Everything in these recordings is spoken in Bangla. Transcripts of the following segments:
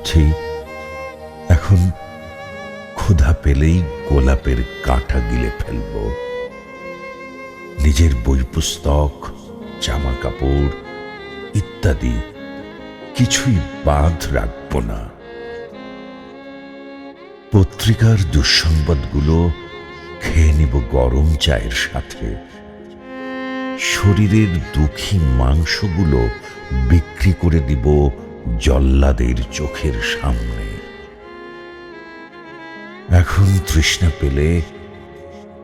ভাবছি এখন ক্ষুধা পেলেই গোলাপের কাঁটা গিলে ফেলব। নিজের বই পুস্তক জামা কাপড় ইত্যাদি কিছুই বাঁধ রাখব না। পত্রিকার দুঃসংবাদগুলো খেয়ে নিব গরম চায়ের সাথে। শরীরের দুঃখী মাংসগুলো বিক্রি করে দিব জল্লাদের চোখের সামনে। এখন তৃষ্ণা পেলে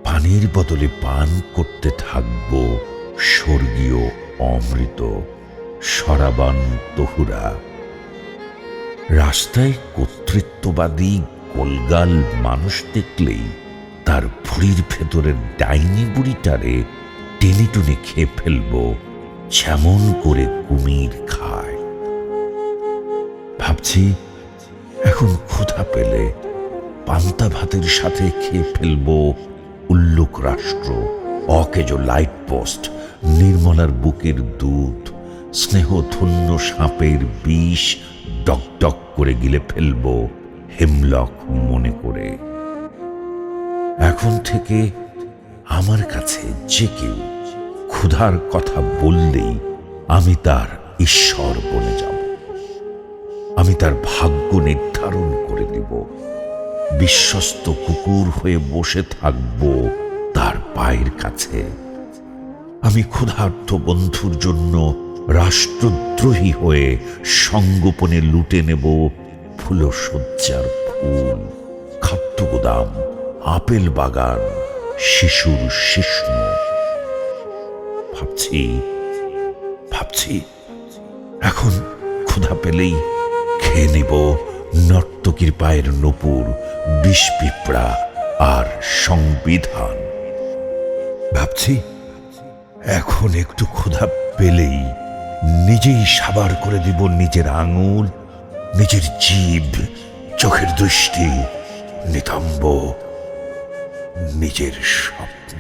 পানির বদলে পান করতে থাকব স্বর্গীয় অমৃত, সরাবান তহুরা। রাস্তায় কর্তৃত্ববাদী গোলগাল মানুষ দেখলেই তার ভুড়ির ভেতরের ডাইনি বুড়িটারে টেনে টুনে খেয়ে ফেলব, যেমন করে কুমির খায়। ভাবছি, এখন ক্ষুধা পেলে পান্তা ভাতের সাথে খেয়ে ফেলব উল্লুক রাষ্ট্র, অকেজ লাইট পোস্ট, নির্মলার বুকের দুধ স্নেহধন্য সাপের বিষ ডক ডক করে গিলে ফেলব হেমলক মনে করে। এখন থেকে আমার কাছে যে কেউ ক্ষুধার কথা বললেই আমি তার ঈশ্বর বনে যাব। আমি তার ভাগ্য নির্ধারণ করে দিব। বিশ্বস্ত কুকুর হয়ে বসে থাকব তার পায়ের কাছে। আমি ক্ষুধার্ত বন্ধুর জন্য রাষ্ট্রদ্রোহী হয়ে সঙ্গোপনে লুটে নেব ফুলশয্যার ফুল, খাদ্য গোদাম, আপেল বাগান, শিশুর শিষ্ণ ভাবছি ভাবছি, এখন ক্ষুধা পেলেই খেয়ে নেব নর্তকীর পায়ের নপুর বিষ পিঁপড়া আর সংবিধান। ভাবছি, এখন একটু ক্ষুধা পেলেই নিজেই সাবার করে দিব নিজের আঙুল, নিজের জীব, চোখের দৃষ্টি, নিতম্ব, নিজের স্বপ্ন।